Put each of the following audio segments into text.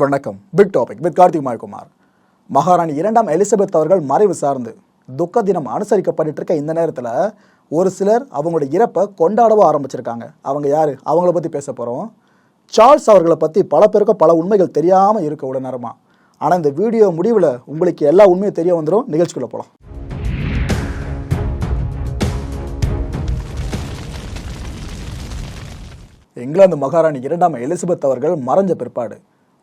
வணக்கம். Big topic with Karthik Kumar மகாராணி இரண்டாம் எலிசபெத் அவர்கள் மறைவு சார்ந்து துக்க தினம் அனுசரிக்கப்பட்டு இருக்க இந்த நேரத்தில் ஒரு சிலர் அவங்களோட இறப்பை கொண்டாடவும் ஆரம்பிச்சிருக்காங்க. அவங்க யார்? அவங்கள பற்றி பேச போகிறோம் சார்ல்ஸ் அவர்களை பற்றி பல பேருக்கும் பல உண்மைகள் தெரியாமல் இருக்க உள்ள நேரமா. ஆனால் இந்த வீடியோ முடிவில் உங்களுக்கு எல்லா உண்மையும் தெரிய வந்துடும் நிகழ்ச்சிக்குள்ளே போகலாம் இங்கிலாந்து மகாராணி இரண்டாம் எலிசபெத் அவர்கள் மறைஞ்ச பிற்பாடு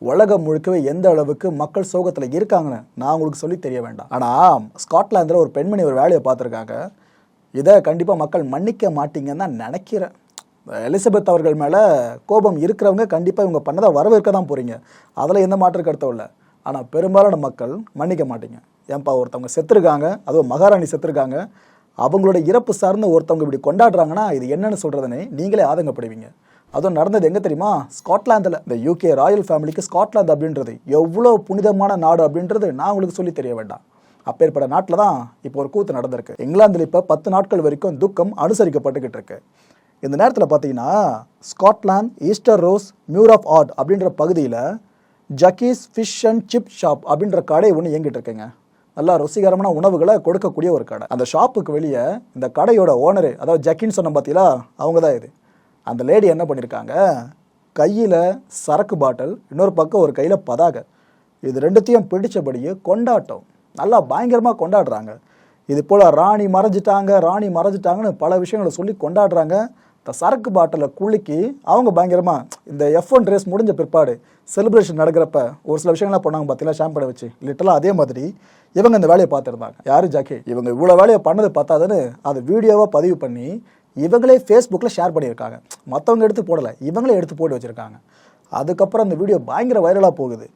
உலகம் முழுக்கவே எந்த அளவுக்கு மக்கள் சோகத்தில் இருக்காங்கன்னு நான் உங்களுக்கு சொல்லி தெரிய வேண்டாம். ஆனால் ஸ்காட்லாந்தில் ஒரு பெண்மணி ஒரு வேலையை பார்த்துருக்காங்க. இதை கண்டிப்பாக மக்கள் மன்னிக்க மாட்டீங்கன்னு தான் நினைக்கிறேன். எலிசபெத் அவர்கள் மேலே கோபம் இருக்கிறவங்க கண்டிப்பாக இவங்க பண்ணதை வரவேற்க தான் போகிறீங்க அதில் எந்த மாற்று கருத்தும் இல்லை ஆனால் பெரும்பாலான மக்கள் மன்னிக்க மாட்டீங்க. ஏன்பா ஒருத்தவங்க செத்துருக்காங்க அதுவும் மகாராணி செத்துருக்காங்க. அவங்களோட இறப்பு சார்ந்த ஒருத்தவங்க இப்படி கொண்டாடுறாங்கன்னா இது என்னன்னு சொல்கிறதுனே நீங்களே ஆதங்கப்படுவீங்க. அதுவும் நடந்தது எங்கே தெரியுமா? ஸ்காட்லாந்தில். இந்த யூகே ராயல் ஃபேமிலிக்கு ஸ்காட்லாந்து அப்படின்றது எவ்வளோ புனிதமான நாடு அப்படின்றது நான் உங்களுக்கு சொல்லி தெரிய வேண்டாம். அப்பேற்பட்ட நாட்டில் தான் இப்போ ஒரு கூத்து நடந்திருக்கு. இங்கிலாந்தில் இப்போ பத்து நாட்கள் வரைக்கும் துக்கம் அனுசரிக்கப்பட்டுக்கிட்டு இருக்கு. இந்த நேரத்தில் பார்த்தீங்கன்னா Scotland Easter Ross Muir of Ord அப்படின்ற பகுதியில் Jackie's fish and chip shop அப்படின்ற கடை ஒன்று இயங்கிட்டு இருக்குங்க. நல்லா ருசிகரமான உணவுகளை கொடுக்கக்கூடிய ஒரு கடை. அந்த ஷாப்புக்கு வெளியே இந்த கடையோட ஓனரு அதாவது ஜக்கின்னு சொன்ன பார்த்தீங்களா அவங்க தான் இது. அந்த லேடி என்ன பண்ணியிருக்காங்க கையில் சரக்கு பாட்டில் இன்னொரு பக்கம் ஒரு கையில் பதாகை. இது ரெண்டுத்தையும் பிடித்தபடியே கொண்டாட்டம். நல்லா பயங்கரமாக கொண்டாடுறாங்க. இது போல் ராணி மறைஞ்சிட்டாங்க ராணி மறைஞ்சிட்டாங்கன்னு பல விஷயங்களை சொல்லி கொண்டாடுறாங்க. இந்த சரக்கு பாட்டிலை குலுக்கி அவங்க பயங்கரமாக இந்த எஃப் ஒன் ரேஸ் முடிஞ்ச பிற்பாடு செலிப்ரேஷன் நடக்கிறப்ப ஒரு சில விஷயங்கள்லாம் பண்ணாங்க பார்த்தீங்களா ஷாம்படை வச்சு? லிட்டலாக அதே மாதிரி இவங்க இந்த வேலையை பார்த்துருந்தாங்க யார் ஜாக்கி? இவங்க இவ்வளோ வேலையை பண்ணது பார்த்தாதுன்னு அதை வீடியோவாக பதிவு பண்ணி இவங்களே ஃபேஸ்புக்கில் ஷேர் பண்ணியிருக்காங்க மற்றவங்க எடுத்து போடலை இவங்களே எடுத்து போட்டு வச்சுருக்காங்க அதுக்கப்புறம் அந்த வீடியோ பயங்கர வைரலாக போகுது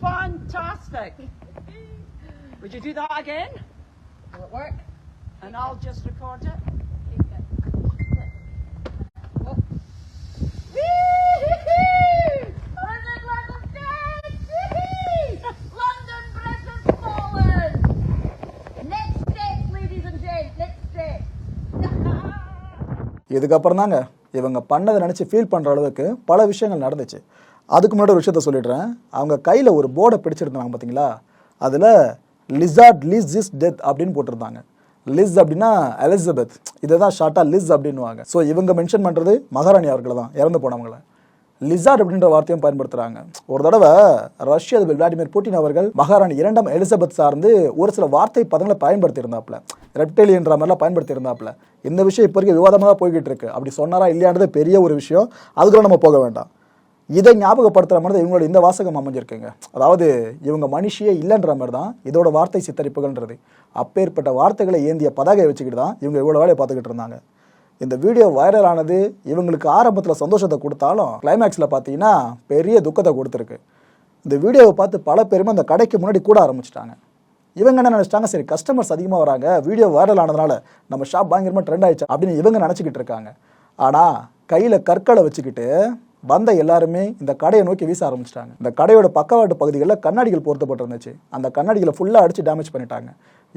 Fantastic. Would you do that again? Will it work? And I'll just record it. London, இதுக்கப்புறம் தாங்க இவங்க பண்ணதை நினச்சி ஃபீல் பண்ணுற அளவுக்கு பல விஷயங்கள் நடந்துச்சு. அதுக்கு முன்னாடி ஒரு விஷயத்த சொல்லிடுறேன். அவங்க கையில் ஒரு போர்டை பிடிச்சிருந்தாங்க பார்த்தீங்களா அதில் லிசார்ட் லிஸ் இஸ் டெத் அப்படின்னு போட்டிருந்தாங்க. லிஸ் அப்படின்னா எலிசபெத் இதை தான் ஷார்ட்டாக லிஸ் அப்படின்னுவாங்க. ஸோ இவங்க மென்ஷன் பண்ணுறது மகாராணி அவர்களை தான். இறந்து போனவங்கள. லிசார்ட் அப்படின்ற வார்த்தையும் பயன்படுத்துகிறாங்க ஒரு தடவை ரஷ்ய அதிபர் விளாடிமிர் புட்டின் அவர்கள் மகாராணி இரண்டாம் எலிசபெத் சார்ந்து ஒரு சில வார்த்தை பதங்களை பயன்படுத்தியிருந்தாப்புல. ரெப்டேலியன்ற மாதிரிலாம் பயன்படுத்தியிருந்தாப்புல. இந்த விஷயம் இப்போ வரைக்கும் விவாதமாக தான் போய்கிட்டு இருக்கு அப்படி சொன்னாரா இல்லையான்றது பெரிய ஒரு விஷயம். அதுக்குள்ள நம்ம போக வேண்டாம். இதை ஞாபகப்படுத்துகிற மாதிரி தான் இவங்களோட இந்த வாசகம் அமைஞ்சிருக்குங்க. அதாவது இவங்க மனுஷியே இல்லைன்ற மாதிரி தான் இதோட வார்த்தை சித்தரிப்புகள்ன்றது. அப்பேற்பட்ட வார்த்தைகளை ஏந்திய பதாகை வச்சுக்கிட்டு தான் இவங்க இவ்வளோ வேலையை பார்த்துக்கிட்டு இருந்தாங்க. இந்த வீடியோ வைரல் ஆனது இவங்களுக்கு ஆரம்பத்தில் சந்தோஷத்தை கொடுத்தாலும் கிளைமேக்ஸில் பார்த்தீங்கன்னா பெரிய துக்கத்தை கொடுத்துருக்கு. இந்த வீடியோவை பார்த்து பல பேருமே அந்த கடைக்கு முன்னாடி கூட ஆரம்பிச்சிட்டாங்க. இவங்க என்ன நினச்சிட்டாங்க? சரி கஸ்டமர்ஸ் அதிகமாக வராங்க வீடியோ வைரல் ஆனதுனால நம்ம ஷாப் பயங்கரமாக ட்ரெண்ட் ஆயிடுச்சு அப்படின்னு இவங்க நினச்சிக்கிட்டு இருக்காங்க. ஆனால் கையில் கற்களை வச்சுக்கிட்டு வந்த எல்லாருமே இந்த கடையை நோக்கி வீச ஆரம்பிச்சிட்டாங்க. இந்த கடையோட பக்கவாட்டு பகுதிகளில் கண்ணாடிகள் பொருத்தப்பட்டிருந்துச்சு. அந்த கண்ணாடிகளை ஃபுல்லாக அடித்து டேமேஜ் பண்ணிட்டாங்க.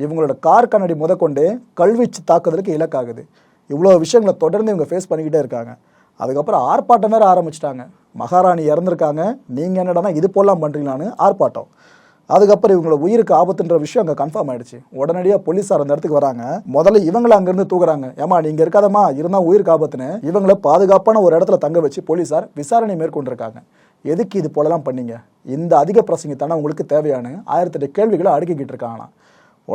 இவங்களோட கார் கண்ணாடி முதற்கொண்டு கல்வீச்சு தாக்குதலுக்கு இலக்காகுது. இவ்வளோ விஷயங்களை தொடர்ந்து இவங்க ஃபேஸ் பண்ணிக்கிட்டே இருக்காங்க. அதுக்கப்புறம் ஆர்ப்பாட்டம் வேறு ஆரம்பிச்சிட்டாங்க. மகாராணி இறந்துருக்காங்க. நீங்கள் என்னடானா இது போலாம் பண்ணுறீங்களான்னு ஆர்ப்பாட்டம். அதுக்கப்புறம் இவங்களோட உயிருக்கு ஆபத்துன்ற விஷயம் அங்கே கன்ஃபார்ம் ஆயிடுச்சு. உடனடியாக போலீஸார் அந்த இடத்துக்கு வராங்க. முதல்ல இவங்களை அங்கேருந்து தூக்குறாங்க. ஏமா நீங்கள் இருக்காதம்மா இருந்தால் உயிருக்கு ஆபத்துன்னு. இவங்களை பாதுகாப்பான ஒரு இடத்துல தங்க வச்சு போலீஸார் விசாரணை மேற்கொண்டிருக்காங்க. எதுக்கு இது போலலாம் பண்ணீங்க? இந்த அதிக பிரசங்கத்தான உங்களுக்கு தேவையான ஆயிரத்தெட்டு கேள்விகளை அடுக்கிக்கிட்டு இருக்காங்களாம்.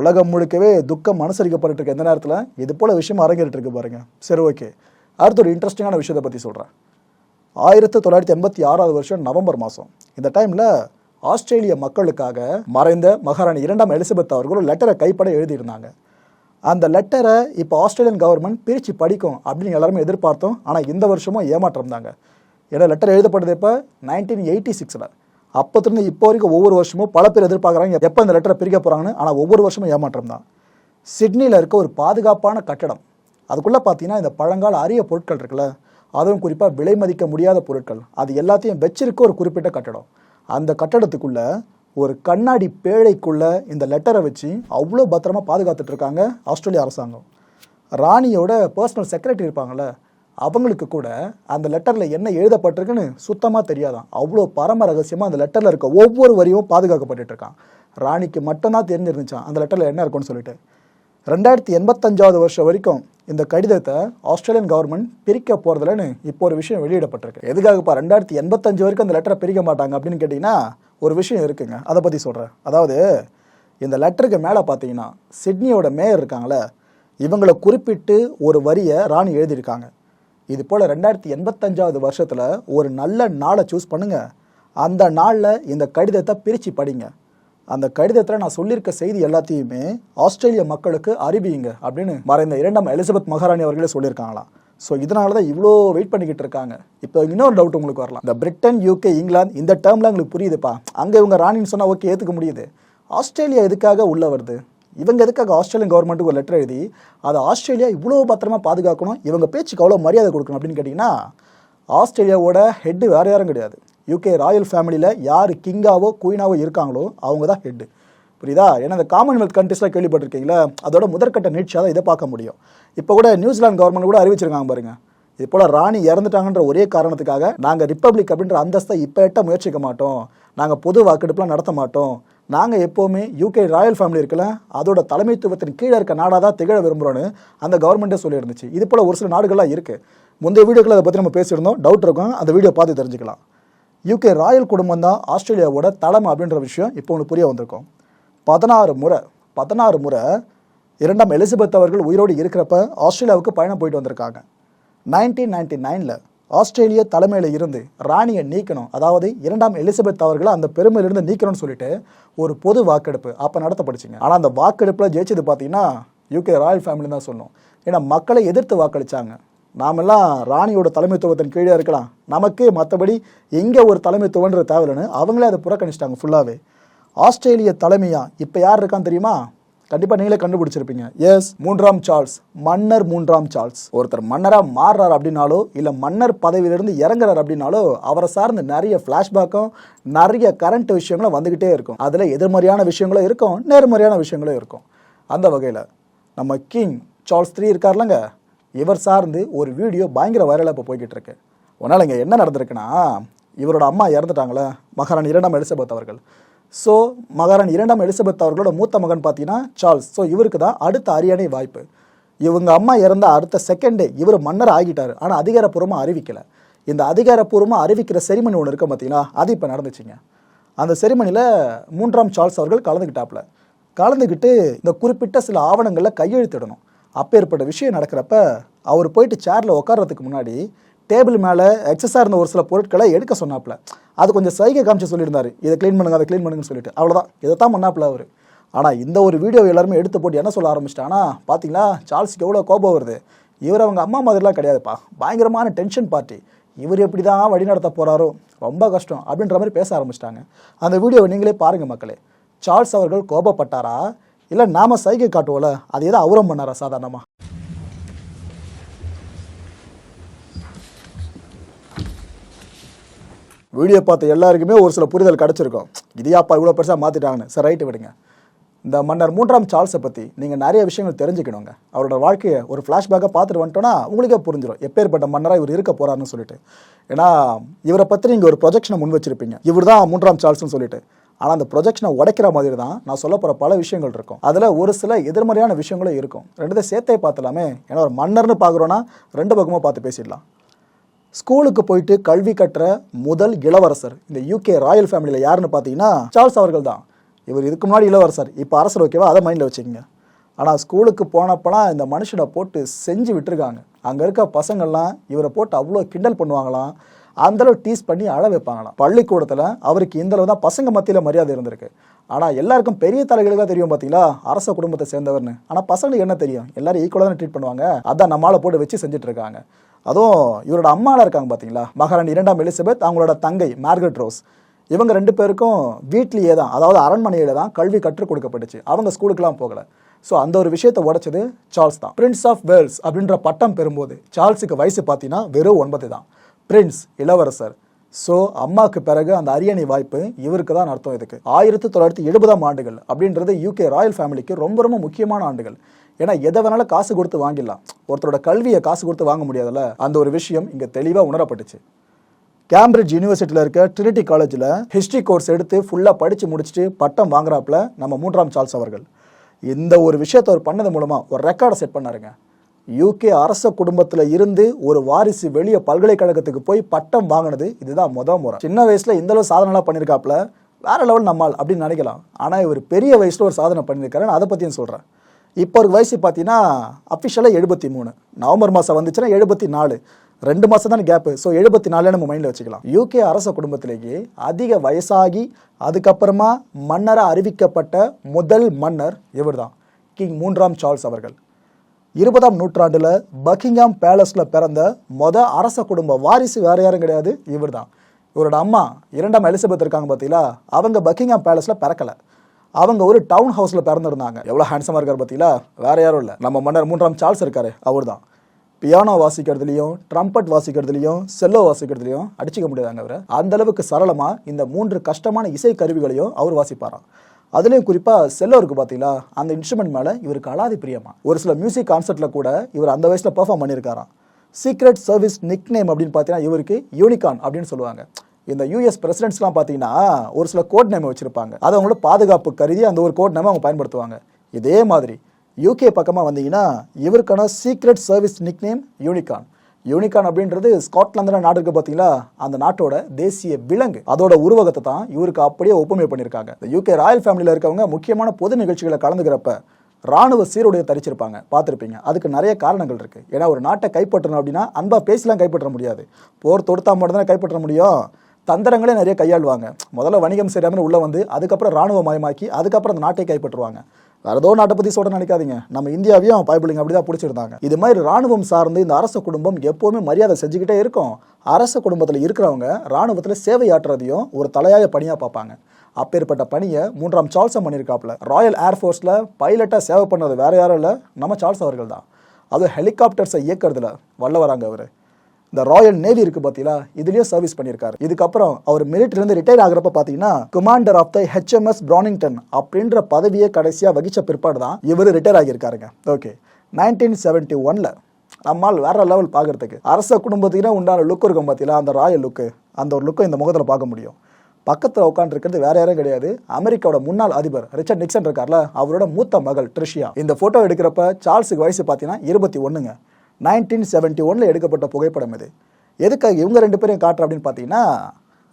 உலகம் முழுக்கவே துக்கம் அனுசரிக்கப்பட்டு இருக்க நேரத்தில். இது போல விஷயம் அரங்கேறிட்டு இருக்கு பாருங்க. சரி ஓகே. அடுத்த ஒரு இன்ட்ரெஸ்டிங்கான விஷயத்தை பற்றி சொல்கிறேன் ஆயிரத்தி தொள்ளாயிரத்தி எண்பத்தி ஆறாவது வருஷம் நவம்பர் மாதம் இந்த டைமில் ஆஸ்திரேலிய மக்களுக்காக மறைந்த மகாராணி இரண்டாம் எலிசபெத் அவர்கள் ஒரு லெட்டரை கைப்பட எழுதியிருந்தாங்க. அந்த லெட்டரை இப்போ ஆஸ்திரேலியன் கவர்மெண்ட் பிரித்து படிக்கும் அப்படின்னு எல்லாருமே எதிர்பார்த்தோம். ஆனால் இந்த வருஷமும் ஏமாற்றம் தாங்க. ஏன்னா லெட்டர் எழுதப்பட்டது இப்போ நைன்டீன் எயிட்டி சிக்ஸில் அப்போத்திருந்து இப்போ வரைக்கும் ஒவ்வொரு வருஷமும் பல பேர் எதிர்பார்க்குறாங்க எப்போ இந்த லெட்டரை பிரிக்க போகிறாங்கன்னு ஆனால் ஒவ்வொரு வருஷமும் ஏமாற்றம் தான். சிட்னியில் இருக்க ஒரு பாதுகாப்பான கட்டடம். அதுக்குள்ளே பார்த்தீங்கன்னா இந்த பழங்கால அரிய பொருட்கள் இருக்குல்ல அதுவும் குறிப்பாக விலை மதிக்க முடியாத பொருட்கள். அது எல்லாத்தையும் வச்சிருக்க ஒரு குறிப்பிட்ட கட்டடம். அந்த கட்டடத்துக்குள்ள ஒரு கண்ணாடி பேழைக்குள்ள இந்த லெட்டரை வச்சு அவ்வளோ பத்திரமா பாதுகாத்துட்டு இருக்காங்க ஆஸ்திரேலியா அரசாங்கம். ராணியோட பர்சனல் செக்ரட்டரி இருப்பாங்கல்ல அவங்களுக்கு கூட அந்த லெட்டரில் என்ன எழுதப்பட்டிருக்குன்னு சுத்தமாக தெரியாதான். அவ்வளோ பரம ரகசியமாக அந்த லெட்டரில் இருக்க ஒவ்வொரு வரியும் பாதுகாக்கப்பட்டு இருக்கான். ராணிக்கு மட்டும்தான் தெரிஞ்சிருந்துச்சான் அந்த லெட்டரில் என்ன இருக்குன்னு சொல்லிட்டு. ரெண்டாயிரத்தி எண்பத்தஞ்சாவது வருஷம் வரைக்கும் இந்த கடிதத்தை ஆஸ்திரேலியன் கவர்மெண்ட் பிரிக்க போகிறதுலன்னு இப்போ ஒரு விஷயம் வெளியிடப்பட்டிருக்கு. எதுக்காகப்பா ரெண்டாயிரத்தி எண்பத்தஞ்சு வரைக்கும் அந்த லெட்டரை பிரிக்க மாட்டாங்க அப்படின்னு கேட்டிங்கன்னா ஒரு விஷயம் இருக்குங்க. அதை பற்றி சொல்கிறேன் அதாவது இந்த லெட்டருக்கு மேலே பார்த்தீங்கன்னா சிட்னியோட மேயர் இருக்காங்களே இவங்களை குறிப்பிட்டு ஒரு வரியை ராணி எழுதியிருக்காங்க. இது போல் ரெண்டாயிரத்தி எண்பத்தஞ்சாவது வருஷத்தில் ஒரு நல்ல நாளை சூஸ் பண்ணுங்கள் அந்த நாளில் இந்த கடிதத்தை பிரித்து படிங்க. அந்த கடிதத்தில் நான் சொல்லியிருக்க செய்தி எல்லாத்தையுமே ஆஸ்திரேலிய மக்களுக்கு அறிவியுங்க அப்படின்னு மறைந்த இரண்டாம் எலிசபெத் மகாராணி அவர்களே சொல்லியிருக்காங்களாம் ஸோ இதனால தான் இவ்வளோ வெயிட் பண்ணிக்கிட்டு இருக்காங்க. இப்போ இன்னொரு டவுட் உங்களுக்கு வரலாம். இந்த பிரிட்டன் யூகே இங்கிலாந்து இந்த டேர்ம்லாம் எங்களுக்கு புரியுதுப்பா. அங்கே இவங்க ராணின்னு சொன்னால் ஓகே ஏற்றுக்க முடியுது. ஆஸ்திரேலியா எதுக்காக உள்ள வருது? இவங்க எதுக்காக ஆஸ்திரேலியன் கவர்மெண்ட்டுக்கு ஒரு லெட்டர் எழுதி அதை ஆஸ்திரேலியா இவ்வளோ பத்திரமா பாதுகாக்கணும்? இவங்க பேச்சுக்கு அவ்வளோ மரியாதை கொடுக்கணும் அப்படின்னு கேட்டிங்கன்னா ஆஸ்திரேலியாவோட ஹெட்டு வேறு யாரும் கிடையாது. யூகே ராயல் ஃபேமிலியில் யார் கிங்காவோ குயினாவோ இருக்காங்களோ அவங்க தான் ஹெட்டு புரியுதா? ஏன்னா இந்த காமன்வெல்த் கண்ட்ரிஸ்லாம் கேள்விப்பட்டிருக்கீங்களா? அதோட முதற்கட்ட நீட்சியாக தான் இதை பார்க்க முடியும். இப்போ கூட நியூசிலாந்து கவர்மெண்ட் கூட அறிவிச்சிருக்காங்க பாருங்க. இது போல் ராணி இறந்துட்டாங்கன்ற ஒரே காரணத்துக்காக நாங்கள் ரிப்பப்ளிக் அப்படின்ற அந்தஸ்தை இப்போ எட்ட முயற்சிக்க மாட்டோம். நாங்கள் பொது வாக்கெடுப்புலாம் நடத்த மாட்டோம். நாங்கள் எப்போவுமே யூகே ராயல் ஃபேமிலி இருக்குல்ல அதோட தலைமைத்துவத்தின் கீழே இருக்க நாடாக தான் திகழ விரும்புகிறோன்னு அந்த கவர்மெண்ட்டே சொல்லியிருந்துச்சு. இது போல் ஒரு சில நாடுகள்லாம் இருக்குது முந்தைய வீடியோக்களை அதை பற்றி நம்ம பேசியிருந்தோம். டவுட் இருக்கும். அந்த வீடியோ பார்த்து தெரிஞ்சுக்கலாம். யூகே ராயல் குடும்பம் தான் ஆஸ்திரேலியாவோட தலைமை அப்படின்ற விஷயம் இப்போ உங்களுக்கு புரிய வந்திருக்கும். பதினாறு முறை பதினாறு முறை இரண்டாம் எலிசபெத் அவர்கள் உயிரோடு இருக்கிறப்ப ஆஸ்திரேலியாவுக்கு பயணம் போயிட்டு வந்திருக்காங்க. நைன்டீன் நைன்டி நைனில் ஆஸ்திரேலிய தலைமையில் இருந்து ராணியை நீக்கணும். அதாவது இரண்டாம் எலிசபெத் அவர்களை அந்த பெருமையிலிருந்து நீக்கணும்னு சொல்லிட்டு ஒரு பொது வாக்கெடுப்பு அப்போ நடத்தப்படுச்சுங்க ஆனால் அந்த வாக்கெடுப்பில் ஜெயிச்சது பார்த்தீங்கன்னா யூகே ராயல் ஃபேமிலி தான் சொன்னோம் ஏன்னா மக்களை எதிர்த்து வாக்களிச்சாங்க. நாமெல்லாம் ராணியோட தலைமைத்துவத்தின் கீழே இருக்கலாம். நமக்கு மற்றபடி எங்கே ஒரு தலைமைத்துவன்ற தேவையில்லைன்னு அவங்களே அதை புறக்கணிச்சிட்டாங்க ஃபுல்லாகவே ஆஸ்திரேலிய தலைமையா இப்போ யார் இருக்கான்னு தெரியுமா? கண்டிப்பாக நீங்களே கண்டுபிடிச்சிருப்பீங்க. எஸ் மூன்றாம் சார்ல்ஸ். மன்னர் மூன்றாம் சார்ல்ஸ். ஒருத்தர் மன்னராக மாறுறார் அப்படின்னாலோ இல்லை மன்னர் பதவியிலிருந்து இறங்குறார் அப்படின்னாலோ அவரை சார்ந்து நிறைய ஃப்ளாஷ்பேக்கும் நிறைய கரண்ட் விஷயங்களும் வந்துக்கிட்டே இருக்கும். அதில் எதிர்மறையான விஷயங்களும் இருக்கும் நேர்மறையான விஷயங்களும் இருக்கும். அந்த வகையில் நம்ம கிங் சார்ல்ஸ் த்ரீ இருக்கார்லங்க. இவர் சார்ந்து ஒரு வீடியோ பயங்கர வைரலாக இப்போ போய்கிட்டு இருக்கு ஒன்றால் இங்கே என்ன நடந்திருக்குன்னா இவரோட அம்மா இறந்துட்டாங்களே மகாராணி இரண்டாம் எலிசபெத் அவர்கள். ஸோ மகாராணி இரண்டாம் எலிசபெத் அவர்களோட மூத்த மகன் பார்த்தீங்கன்னா சார்ல்ஸ். ஸோ இவருக்கு தான் அடுத்த அரியணை வாய்ப்பு. இவங்க அம்மா இறந்த அடுத்த செகண்டே இவர் மன்னர் ஆகிட்டார். ஆனால் அதிகாரப்பூர்வமாக அறிவிக்கலை. இந்த அதிகாரப்பூர்வமாக அறிவிக்கிற செரிமனி ஒன்று இருக்க பார்த்தீங்களா அது இப்போ நடந்துச்சுங்க. அந்த செரிமனியில் மூன்றாம் சார்ல்ஸ் அவர்கள் கலந்துக்கிட்டாப்புல கலந்துக்கிட்டு இந்த குறிப்பிட்ட சில ஆவணங்களில் கையெழுத்திடணும். அப்பேற்பட்ட விஷயம் நடக்கிறப்ப அவர் போயிட்டு சேரில் உட்கார்றதுக்கு முன்னாடி டேபிள் மேலே எக்ஸஸாக இருந்த ஒரு சில பொருட்களை எடுக்க சொன்னாப்புல. அது கொஞ்சம் சைகை காமிச்சு சொல்லியிருந்தார். இதை க்ளீன் பண்ணுங்க அதை க்ளீன் பண்ணுங்கன்னு சொல்லிட்டு. அவ்வளோதான் இதை தான் பண்ணாப்புல அவர். ஆனால் இந்த ஒரு வீடியோ எல்லாருமே எடுத்து போட்டு என்ன சொல்ல ஆரம்பிச்சிட்டானா பார்த்தீங்களா சார்ல்ஸுக்கு எவ்வளோ கோபம் வருது. இவர் அவங்க அம்மா மாதிரிலாம் கிடையாதுப்பா. பயங்கரமான டென்ஷன் பார்ட்டி இவர் எப்படி தான் வழி நடத்த போகிறாரோ ரொம்ப கஷ்டம் அப்படின்ற மாதிரி பேச ஆரம்பிச்சிட்டாங்க. அந்த வீடியோவை நீங்களே பாருங்கள் மக்களே. சார்ல்ஸ் அவர்கள் கோபப்பட்டாரா? இல்லை நாம சைகை காட்டுவோம்ல அது ஏதோ அவரம் பண்ணாரா சாதாரணமாக வீடியோ பார்த்த எல்லாருக்குமே ஒரு சில புரிதல் கிடச்சிருக்கும். இதையாப்பா இவ்வளோ பெருசாக மாற்றிட்டாங்கன்னு சார் ரைட்டு விடுங்க. இந்த மன்னர் மூன்றாம் சார்ல்ஸை பற்றி நீங்கள் நிறைய விஷயங்கள் தெரிஞ்சுக்கணுங்க. அவரோட வாழ்க்கையை ஒரு ஃப்ளாஷ்பேக்காக பார்த்துட்டு வந்துட்டோன்னா உங்களுக்கே புரிஞ்சிடும் எப்பேற்பட்ட மன்னராக இவர் இருக்க போகிறாருன்னு சொல்லிட்டு. ஏன்னா இவரை பற்றி நீங்கள் ஒரு ப்ரொஜெக்ஷனை முன் வச்சிருப்பீங்க. இவர் தான் மூன்றாம் சார்ல்ஸ்னு சொல்லிட்டு. ஆனால் அந்த ப்ரொஜெக்ஷனை உடைக்கிற மாதிரி தான் நான் சொல்ல போகிற பல விஷயங்கள் இருக்கும். அதில் ஒரு சில எதிர்மறையான விஷயங்களும் இருக்கும். ரெண்டுத்தையும் சேர்த்தே பார்த்தலாமே ஏன்னா ஒரு மன்னர்னு பார்க்குறோன்னா ரெண்டு பக்கமாக பார்த்து பேசிடலாம். ஸ்கூலுக்கு போயிட்டு கல்வி கற்ற முதல் இளவரசர் இந்த யூகே ராயல் ஃபேமிலியில் யாருன்னு பார்த்தீங்கன்னா சார்ல்ஸ் அவர்கள் தான். இவர் இதுக்கு முன்னாடி இளவரசர். இப்போ அரசர் ஓகேவா அதை மைண்டில் வச்சுக்கோங்க. ஆனால் ஸ்கூலுக்கு போனப்பெல்லாம் இந்த மனுஷனை போட்டு செஞ்சு விட்டுருக்காங்க. அங்கே இருக்க பசங்கள்லாம் இவரை போட்டு அவ்வளோ கிண்டல் பண்ணுவாங்களாம். அந்தளவு டீஸ் பண்ணி அழ வைப்பாங்களாம். பள்ளிக்கூடத்தில் அவருக்கு இந்த அளவு தான் பசங்க மத்தியில் மரியாதை இருந்திருக்கு. ஆனால் எல்லாருக்கும் பெரிய தலைகளுக்காக தெரியும் பார்த்தீங்களா அரச குடும்பத்தை சேர்ந்தவர்னு. ஆனால் பசங்களுக்கு என்ன தெரியும்? எல்லாரும் ஈக்குவலாக தான் ட்ரீட் பண்ணுவாங்க. அதான் நம்மளால் போட்டு வச்சு செஞ்சுட்டு இருக்காங்க. அதுவும் இவரோட அம்மாவில் இருக்காங்க பார்த்தீங்களா மகாராணி இரண்டாம் எலிசபெத் அவங்களோட தங்கை மார்கரெட் ரோஸ். இவங்க ரெண்டு பேருக்கும் வீட்லேயே தான் அதாவது அரண்மனையில் தான் கல்வி கற்றுக் கொடுக்கப்பட்டுச்சு. அவங்க ஸ்கூலுக்குலாம் போகலை. ஸோ அந்த ஒரு விஷயத்தை உடைச்சது சார்ல்ஸ் தான். பிரின்ஸ் ஆஃப் வேல்ஸ் அப்படின்ற பட்டம் பெறும்போது சார்ல்ஸுக்கு வயசு பார்த்தீங்கன்னா வெறும் ஒன்பது தான். பிரின்ஸ் இளவரசர். ஸோ அம்மாவுக்கு பிறகு அந்த அரியணை வாய்ப்பு இவருக்கு தான் அர்த்தம் இதுக்கு. ஆயிரத்தி தொள்ளாயிரத்தி எழுபதாம் ஆண்டுகள் அப்படின்றது யூகே ராயல் ஃபேமிலிக்கு ரொம்ப ரொம்ப முக்கியமான ஆண்டுகள். ஏன்னா எதை வேணாலும் காசு கொடுத்து வாங்கிடலாம். ஒருத்தரோட கல்வியை காசு கொடுத்து வாங்க முடியாதுல்ல? அந்த ஒரு விஷயம் இங்கே தெளிவாக உணரப்பட்டுச்சு. கேம்பிரிட்ஜ் யூனிவர்சிட்டியில் இருக்க ட்ரினிட்டி காலேஜில் ஹிஸ்ட்ரி கோர்ஸ் எடுத்து ஃபுல்லாக படித்து முடிச்சுட்டு பட்டம் வாங்குறாப்புல நம்ம மூன்றாம் சார்ல்ஸ் அவர்கள். இந்த ஒரு விஷயத்தை அவர் பண்ணது மூலமாக ஒரு ரெக்கார்டை செட் பண்ணாருங்க. யூகே அரச குடும்பத்தில் இருந்து ஒரு வாரிசு வெளியே பல்கலைக்கழகத்துக்கு போய் பட்டம் வாங்கினது இதுதான் மொதல் முறை. சின்ன வயசில் இந்த அளவு சாதனைலாம் பண்ணியிருக்காப்புல வேற லெவல் நம்மால் அப்படின்னு நினைக்கலாம். ஆனால் இவர் பெரிய வயசில் ஒரு சாதனை பண்ணியிருக்காரு நான் அதை பற்றியும் சொல்கிறேன் இப்போ ஒரு வயசு பார்த்தீங்கன்னா அஃபிஷியலாக எழுபத்தி மூணு. நவம்பர் மாதம் வந்துச்சுன்னா எழுபத்தி நாலு. ரெண்டு மாதம் தான் கேப்பு ஸோ எழுபத்தி நாலு நம்ம மைண்டில் வச்சுக்கலாம். யூகே அரச குடும்பத்திலேயே அதிக வயசாகி அதுக்கப்புறமா மன்னராக அறிவிக்கப்பட்ட முதல் மன்னர் இவர்தான். கிங் மூன்றாம் சார்ல்ஸ் அவர்கள். இருபதாம் நூற்றாண்டுல பக்கிங்ஹாம் பேலஸ்ல பிறந்த மொத அரச குடும்ப வாரிசு வேற யாரும் கிடையாது இவர்தான். இவரோட அம்மா இரண்டாம் எலிசபெத் இருக்காங்க பார்த்தீங்களா அவங்க பக்கிங்ஹாம் பேலஸ்ல பிறக்கல. அவங்க ஒரு டவுன் ஹவுஸ்ல பிறந்திருந்தாங்க. எவ்வளவு ஹேண்ட்ஸமா இருக்கார் பார்த்தீங்களா வேற யாரும் இல்லை. நம்ம மன்னர் மூன்றாம் சார்ல்ஸ் இருக்காரு அவர்தான். பியானோ வாசிக்கிறதுலையும் ட்ரம்பட் வாசிக்கிறதுலையும் செல்லோ வாசிக்கிறதுலையும் அடிச்சுக்க முடியாதாங்க அவரை? அந்த அளவுக்கு சரளமா இந்த மூன்று கஷ்டமான இசை கருவிகளையும் அவர் வாசிப்பாராம். அதுலேயும் குறிப்பாக செல்லவருக்கு பார்த்தீங்களா அந்த இன்ஸ்ட்ருமெண்ட் மேலே இவருக்கு அலாதி பிரியமா ஒரு சில மியூசிக் கான்சர்ட்டில் கூட இவர் அந்த வயசில் பெர்ஃபார்ம் பண்ணியிருக்காராம். சீக்ரெட் சர்வீஸ் நிக் நேம் அப்படின்னு பார்த்தீங்கன்னா இவருக்கு யூனிகான் அப்படின்னு சொல்லுவாங்க. இந்த யூஎஸ் பிரசிடென்ட்ஸ்லாம் பார்த்தீங்கன்னா ஒரு சில கோட் நேம் வச்சுருப்பாங்க. அது அவங்களோட பாதுகாப்பு கருதி அந்த ஒரு கோட் நேம் அவங்க பயன்படுத்துவாங்க. இதே மாதிரி யூகே பக்கமாக வந்தீங்கன்னா இவருக்கான secret service nick name unicorn unicorn அப்படின்றது ஸ்காட்லாந்து நாடு இருக்கு பார்த்தீங்களா? அந்த நாட்டோட தேசிய விலங்கு. அதோட உருவகத்தை தான் இவருக்கு அப்படியே ஒப்புமை பண்ணியிருக்காங்க. இந்த யூகே ராயல் ஃபேமிலியில் இருக்கவங்க முக்கியமான பொது நிகழ்ச்சிகளை கலந்துக்கிறப்ப ராணுவ சீருடைய தரிச்சிருப்பாங்க. பார்த்துருப்பீங்க. அதுக்கு நிறைய காரணங்கள் இருக்கு. ஏன்னா ஒரு நாட்டை கைப்பற்றணும் அப்படின்னா அன்பா பேசலாம் கைப்பற்ற முடியாது. போர் தொடுத்தா மட்டும் தானே கைப்பற்ற முடியும். தந்திரங்களே நிறைய கையாளுவாங்க. முதல்ல வணிகம் செய்யாமல் உள்ள வந்து அதுக்கப்புறம் ராணுவ மயமாக்கி அதுக்கப்புறம் அந்த நாட்டை கைப்பற்றுவாங்க. வேற ஏதோ நாட்டை பத்தி சொல்ல நினைக்காதீங்க. நம்ம இந்தியாவையும் பைபிளிங் அப்படிதான் பிடிச்சிருந்தாங்க. இது மாதிரி ராணுவம் சார்ந்து இந்த அரச குடும்பம் எப்பவுமே மரியாதை செஞ்சுக்கிட்டே இருக்கும். அரச குடும்பத்தில் இருக்கிறவங்க ராணுவத்தில் சேவையாற்றுறதையும் ஒரு தலையாய பணியாக பார்ப்பாங்க. அப்பேற்பட்ட பணியை மூன்றாம் சார்ல்ஸம் பண்ணியிருக்காப்புல. ராயல் ஏர்ஃபோர்ஸில் பைலட்டாக சேவை பண்ணது வேற யாரும் இல்லை நம்ம சார்ல்ஸ் அவர்கள் தான் அது ஹெலிகாப்டர்ஸை இயக்கிறதுல வல்லவராங்க அவர். இந்த ராயல் நேவி இருக்கு பார்த்தீங்களா இதுலயும் சர்வீஸ் பண்ணியிருக்காரு. இதுக்கப்புறம் அவர் மிலிட்டரிலேருந்து ரிட்டையர் ஆகிறப்ப பார்த்தீங்கன்னா commander of the HMS Bronington அப்படின்ற பதவியை கடைசியாக வகிச்ச பிற்பாடு தான் இவர் ரிட்டையர் ஆகியிருக்காருங்க. ஓகே நைன்டீன் செவன்ட்டி ஒன்ல நம்மால் வேற லெவல் பார்க்கறதுக்கு அரச குடும்பத்துக்குன்னா உண்டான லுக் இருக்கும் பார்த்தீங்களா அந்த ராயல் லுக்கு அந்த ஒரு லுக்கை இந்த முகத்தில் பார்க்க முடியும். பக்கத்தில் உட்காந்துருக்கிறது வேற யாரும் கிடையாது. அமெரிக்காவோட முன்னாள் அதிபர் ரிச்சர்ட் நிக்சன் இருக்கார்ல அவரோட மூத்த மகள் ட்ரிஷியா. இந்த போட்டோ எடுக்கிறப்ப சார்ல்ஸுக்கு வயசு பார்த்தீங்கன்னா இருபத்தி ஒன்றுங்க நைன்டீன் செவன்ட்டி ஒன்ல எடுக்கப்பட்ட புகைப்படம் இது. எதுக்காக இவங்க ரெண்டு பேரையும் காட்டுற அப்படின்னு பார்த்தீங்கன்னா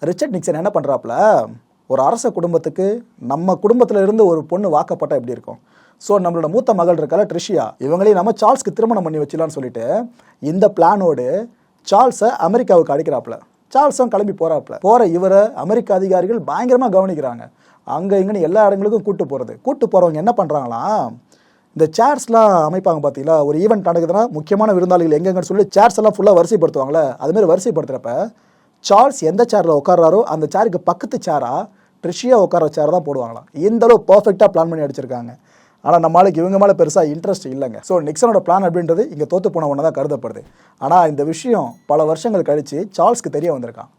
ரிச்சர்ட் நிக்சன் என்ன பண்ணுறாப்புல ஒரு அரச குடும்பத்துக்கு நம்ம குடும்பத்தில் இருந்து ஒரு பொண்ணு வாக்கப்பட்டால் எப்படி இருக்கும்? ஸோ நம்மளோட மூத்த மகள் இருக்கால ட்ரிஷியா இவங்களையும் நம்ம சார்ல்ஸ்க்கு திருமணம் பண்ணி வச்சிடலான்னு சொல்லிட்டு இந்த பிளானோடு சார்ல்ஸை அமெரிக்காவுக்கு அடிக்கிறாப்புல சார்ல்ஸும் கிளம்பி போகிறாப்புல போகிற இவரை அமெரிக்க அதிகாரிகள் பயங்கரமாக கவனிக்கிறாங்க. அங்கே இங்கன்னு எல்லா இடங்களுக்கும் கூட்டு போகிறது கூட்டு போகிறவங்க என்ன பண்ணுறாங்களாம் இந்த சேர்ஸ்லாம் அமைப்பாங்க பார்த்தீங்களா? ஒரு ஈவெண்ட் நடக்குதுன்னா முக்கியமான விருந்தாளிகள் எங்கெங்கன்னு சொல்லி சேர்ஸ் எல்லாம் ஃபுல்லாக வரிசைப்படுத்துவாங்களே அதுமாரி வரிசைப்படுத்துகிறப்ப வரிசைப்படுத்துறப்ப எந்த சேரில் உட்கார்றாரோ அந்த சேருக்கு பக்கத்து சேராக ட்ரிஷியா உட்கார சேர் தான் போடுவாங்களாம். இந்தளவு பர்ஃபெக்டாக பிளான் பண்ணி அடிச்சிருக்காங்க. ஆனால் நம்மளுக்கு இவங்க மேலே பெருசாக இன்ட்ரெஸ்ட் இல்லைங்க. ஸோ நிக்சனோட பிளான் அப்படின்றது இங்கே தோற்று போன ஒன்று தான் கருதப்படுது. ஆனால் இந்த விஷயம் பல வருஷங்கள் கழித்து சார்ல்ஸ்க்கு தெரிய வந்திருக்கான்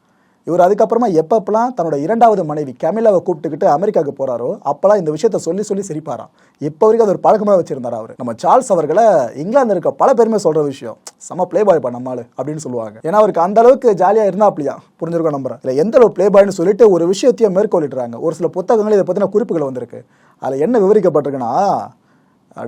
இவர் அதுக்கப்புறமா எப்பப்பெல்லாம் தன்னோட இரண்டாவது மனைவி கமிலாவை கூப்பிட்டுக்கிட்டு அமெரிக்காவுக்கு போறாரோ அப்பெல்லாம் இந்த விஷயத்த சொல்லி சொல்லி சிரிப்பாராம். இப்போ வரைக்கும் அது ஒரு பழக்கமாக வச்சிருந்தார் அவர். நம்ம சார்ல்ஸ் அவர்களை இங்கிலாந்து இருக்க பல பேருமே சொல்ற விஷயம் செம ப்ளே பாய் பண்ண நம்மளு அப்படின்னு சொல்லுவாங்க. ஏன்னா அவருக்கு அந்த அளவுக்கு ஜாலியாக இருந்தா அப்படியா புரிஞ்சிருக்கோம் நம்புறேன். இல்லை எந்த அளவு ப்ளே பாய்னு சொல்லிட்டு ஒரு விஷயத்தையும் மேற்கொள்ளிடுறாங்க ஒரு சில புத்தகங்கள் இதை பற்றின குறிப்புகள் வந்திருக்கு. அதில் என்ன விவரிக்கப்பட்டிருக்குன்னா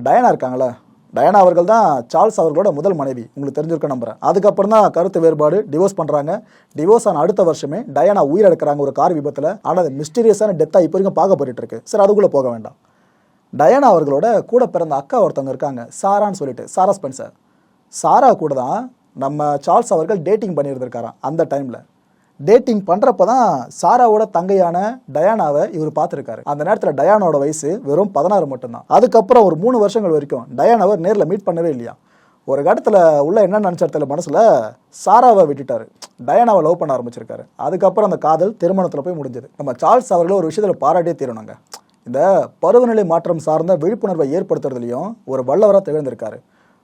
டயனா இருக்காங்களே டயானா அவர்கள் தான் சார்ல்ஸ் அவர்களோட முதல் மனைவி. உங்களுக்கு தெரிஞ்சிருக்க நம்புறேன். அதுக்கப்புறம் தான் கருத்து வேறுபாடு டிவோர்ஸ் பண்றாங்க. டிவோர்ஸ் ஆன அடுத்த வருஷமே டயனா உயிரிழக்கிறாங்க ஒரு கார் விபத்துல. ஆனால் அது மிஸ்டீரியஸான டெத்தா இப்போ வரைக்கும் பார்க்கப்பட்டு இருக்கு. சரி அதுக்குள்ள போக வேண்டாம். டயானா அவர்களோட கூட பிறந்த அக்கா ஒருத்தவங்க இருக்காங்க. சாரான்னு சொல்லிட்டு சாரா ஸ்பென்சர். சாரா கூட தான் நம்ம சார்ல்ஸ் அவர்கள் டேட்டிங் பண்ணியிருந்திருக்காராம் அந்த டைமில் டேட்டிங் பண்ணுறப்ப தான் சாராவோட தங்கையான டயானாவை இவர் பார்த்துருக்காரு. அந்த நேரத்தில் டயானோட வயசு வெறும் பதினாறு மட்டும்தான். அதுக்கப்புறம் ஒரு மூணு வருஷங்கள் வரைக்கும் டயானாவை நேரில் மீட் பண்ணவே இல்லையா? ஒரு கட்டத்தில் உள்ள என்ன நினச்சத்துல மனசில் சாராவை விட்டுட்டாரு. டயானாவை லவ் பண்ண ஆரம்பிச்சிருக்காரு. அதுக்கப்புறம் அந்த காதல் திருமணத்தில் போய் முடிஞ்சது. நம்ம சார்ல்ஸ் அவர்களை ஒரு விஷயத்தில் பாராட்டியே தீரணுங்க. இந்த பருவநிலை மாற்றம் சார்ந்த விழிப்புணர்வை ஏற்படுத்துறதுலையும் ஒரு வல்லவராக திகழ்ந்திருக்காரு.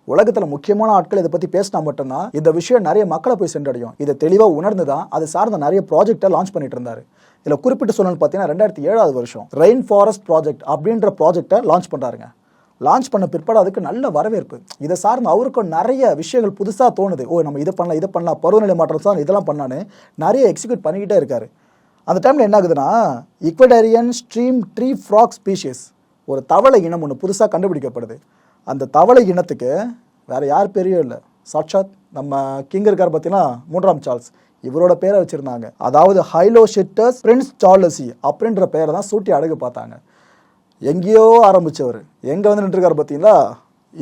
உலகத்தில் முக்கியமான ஆட்கள் இதை பற்றி பேசினா மட்டும்தான் இந்த விஷயம் நிறைய மக்களை போய் சென்றடையும். இதை தெளிவாக உணர்ந்து தான் அது சார்ந்த நிறைய ப்ராஜெக்டை லான்ச் பண்ணிட்டு இருந்தாரு. இதில் குறிப்பிட்டு சொல்லணும்னு பார்த்தீங்கன்னா ரெண்டாயிரத்தி ஏழாவது வருஷம் ரெயின் ஃபாரஸ்ட் ப்ராஜெக்ட் அப்படின்ற ப்ராஜெக்டை லான்ச் பண்ணுறாருங்க லான்ச் பண்ண பிற்பாடு அதுக்கு நல்ல வரவேற்பு. இதை சார்ந்து அவருக்கும் நிறைய விஷயங்கள் புதுசாக தோணுது. ஓ நம்ம இதை பண்ணலாம் இதை பண்ணலாம் பருவநிலை மாற்றம் சார் இதெல்லாம் பண்ணான்னு நிறைய எக்ஸிக்யூட் பண்ணிக்கிட்டே இருக்காரு. அந்த டைமில் என்ன ஆகுதுன்னா Ecuadorian stream tree frog species ஒரு தவளை இனம் ஒன்று புதுசாக கண்டுபிடிக்கப்படுது. அந்த தவளை இனத்துக்கு வேற யார் பேரையும் இல்லை. சாட்சாத் நம்ம கிங் இருக்கார் பார்த்தீங்கன்னா மூன்றாம் சார்ல்ஸ் இவரோட பேரை வச்சுருந்தாங்க. அதாவது ஹைலோஷிட்டஸ் பிரின்ஸ் சார்லசி அப்படின்ற பேரை தான் சூட்டி அடகு பார்த்தாங்க. எங்கேயோ ஆரம்பித்தவர் எங்கே வந்து நின்றுருக்காரு பார்த்தீங்களா?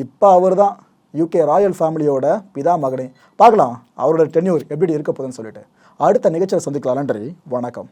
இப்போ அவர் தான் யூகே ராயல் ஃபேமிலியோட பிதா மகனே. பார்க்கலாம் அவரோட டென்யூர் எப்படி இருக்க போகுதுன்னு சொல்லிட்டு. அடுத்த நிகழ்ச்சியில் சந்திக்கலாம் நன்றி வணக்கம்.